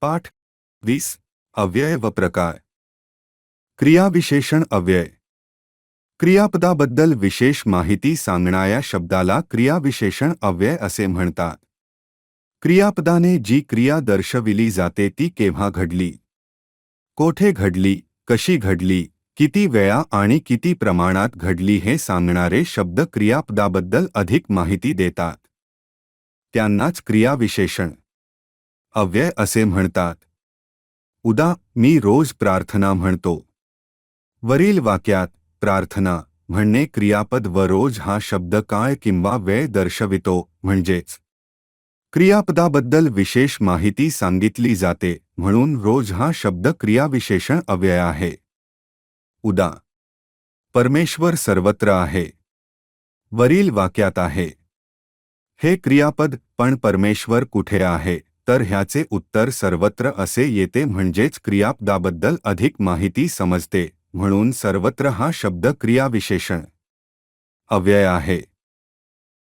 पाठ वीस अव्यय व प्रकार क्रियाविशेषण अव्यय. क्रियापदाबद्दल विशेष माहिती सांगणाऱ्या शब्दाला क्रियाविशेषण अव्यय असे म्हणतात. क्रियापदाने जी क्रिया दर्शविली जाते ती केव्हा घडली? कोठे घडली? कशी घडली? किती वेळा आणि किती प्रमाणात घडली हे सांगणारे शब्द क्रियापदाबद्दल अधिक माहिती देतात. त्यांनाच क्रियाविशेषण. अव्यय असे म्हणतात. उदा मी रोज प्रार्थना म्हणतो. वरील वाक्यात प्रार्थना म्हणणे क्रियापद व रोज हा शब्द काळ किंवा वेळ दर्शवितो म्हणजेच. क्रियापदाबद्दल विशेष माहिती सांगितली जाते म्हणून रोज हा शब्द क्रियाविशेषण अव्यय आहे. उदा. परमेश्वर सर्वत्र आहे. वरील वाक्यात आहे. हे क्रियापद पण परमेश्वर कुठे आहे? तर ह्याचे उत्तर सर्वत्र असे येते म्हणजेच क्रियापदाबद्दल अधिक माहिती समजते, म्हणून सर्वत्र हा शब्द क्रियाविशेषण. अव्यय आहे.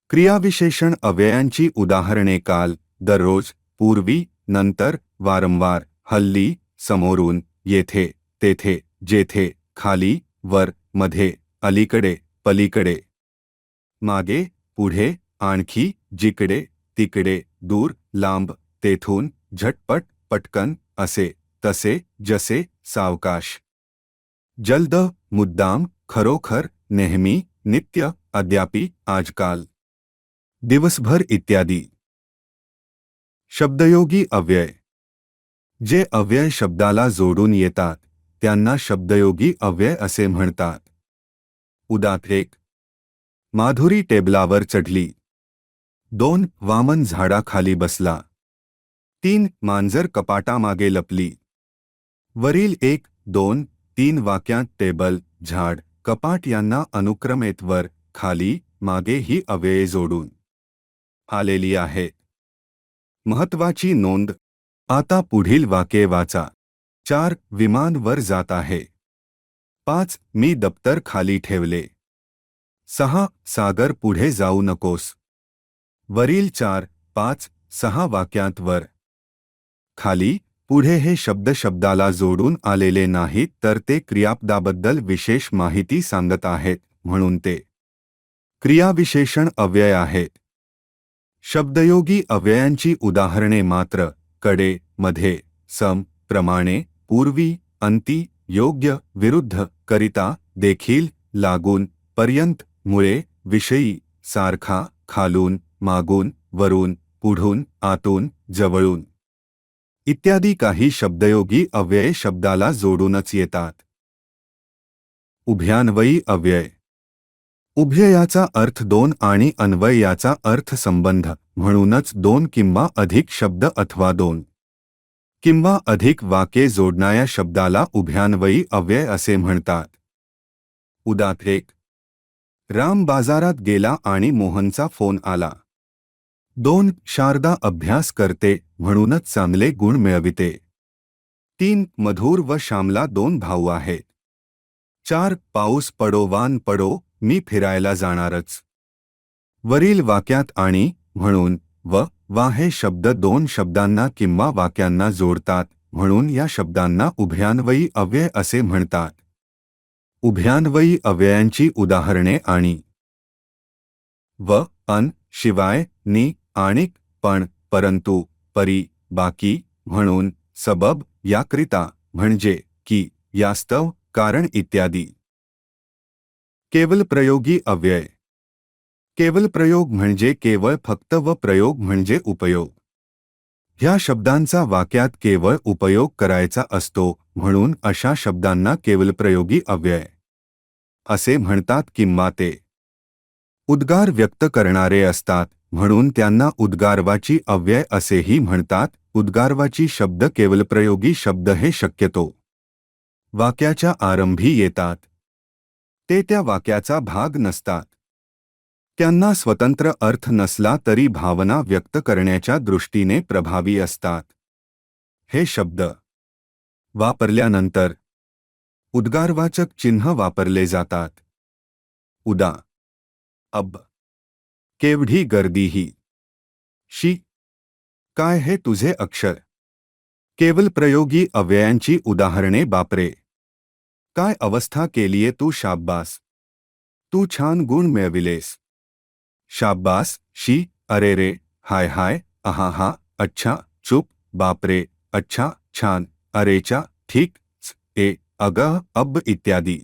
क्रियाविशेषण अव्ययांची उदाहरणे काल, दररोज, पूर्वी, नंतर, वारंवार, हल्ली, समोरून, येथे, तेथे, जेथे, खाली, वर, मध्ये, अलीकडे, पलीकडे. मागे, पुढे, आणखी, जिकडे, तिकडे, दूर, लांब तेथून झटपट पटकन असे, तसे, जसे, सावकाश. जल्द, मुद्दाम, खरोखर, नेहमी, नित्य, अद्यापी, आजकाल. दिवसभर इत्यादी. शब्दयोगी अव्यय. जे अव्यय शब्दाला जोडून येतात, त्यांना शब्दयोगी अव्यय असे म्हणतात. माधुरी टेबलावर चढली. दोन वामन झाडाखाली बसला. तीन मांजर कपाटामागे लपली। वरील एक, दोन, तीन वाक्यांत टेबल, झाड, कपाट यांना अनुक्रमेत वर, खाली, मागे ही अव्यये जोडून. आलेली आहे. महत्वाची नोंद. आता पुढील वाक्ये वाचा. चार विमान वर जात आहे. पाच, मी दप्तर खाली ठेवले. सहा, सागर पुढे जाऊ नकोस. वरील चार, पाच, सहा वाक्यांत वर. खाली पुढे हे शब्द शब्दाला जोडून आलेले नाहीत तर ते क्रियापदाबद्दल विशेष माहिती सांगत आहेत म्हणून ते. क्रियाविशेषण अव्यय आहेत शब्दयोगी अव्ययांची उदाहरणे मात्रकडे मध्ये सम प्रमाणे पूर्वी अंती योग्य विरुद्ध करिता देखील लागून पर्यंत मुळे विषयी सारखा खालून मागून वरून पुढून आतून जवळून. इत्यादी काही शब्दयोगी अव्यय शब्दाला जोडूनच येतात. उभ्यान्वयी अव्यय. उभ्ययाचा अर्थ दोन आणि अन्वय याचा अर्थ संबंध म्हणूनच दोन किंवा अधिक शब्द अथवा दोन. किंवा अधिक वाक्ये जोडणाऱ्या शब्दाला उभ्यान्वयी अव्यय असे म्हणतात. उदात एक राम बाजारात गेला आणि मोहनचा फोन आला. दोन शारदा अभ्यास करते, म्हणूनच चांगले गुण मिळविते. तीन, मधुर व श्यामला दोन भाऊ आहेत. चार, पाऊस पडो, वान पडो, मी फिरायला जाणारच. वरील वाक्यात आणि, म्हणून, व वा हे शब्द दोन शब्दांना किंवा वाक्यांना जोडतात, म्हणून या शब्दांना उभयान्वयी अव्यय असे म्हणतात. उभयान्वयी अव्ययांची उदाहरणे आणि, व, अन, शिवाय, नि आणिक पण परंतु परी बाकी म्हणून सबब याकरिता म्हणजे की यास्तव कारण इत्यादी. केवल प्रयोगी अव्यय. केवल प्रयोग म्हणजे केवळ फक्त व प्रयोग म्हणजे उपयोग. ह्या शब्दांचा वाक्यात केवळ उपयोग करायचा असतो म्हणून अशा शब्दांना केवल प्रयोगी अव्यय. असे म्हणतात किंवा ते. उद्गार व्यक्त करणारे असतात म्हणून त्यांना उद्गारवाची अव्यय असेही म्हणतात उद्गारवाची शब्द केवलप्रयोगी शब्द हे शक्यतो. वाक्याच्या आरंभी येतात. ते त्या वाक्याचा भाग नसतात. त्यांना स्वतंत्र अर्थ नसला तरी भावना व्यक्त करण्याच्या दृष्टीने प्रभावी असतात. हे शब्द वापरल्यानंतर उद्गारवाचक चिन्ह वापरले जातात. उदा. अब केवढी गर्दी ही. शी, काय हे तुझे अक्षर? केवल प्रयोगी अव्ययांची उदाहरणे बापरे. काय अवस्था केलीये तू शाब्बास? तू छान गुण मिळविलेस. शाब्बास, शी, अरे रे, हाय हाय, अहा हा अच्छा चुप, बापरे अच्छा छान अरेचा ठीक ए अग अब इत्यादी.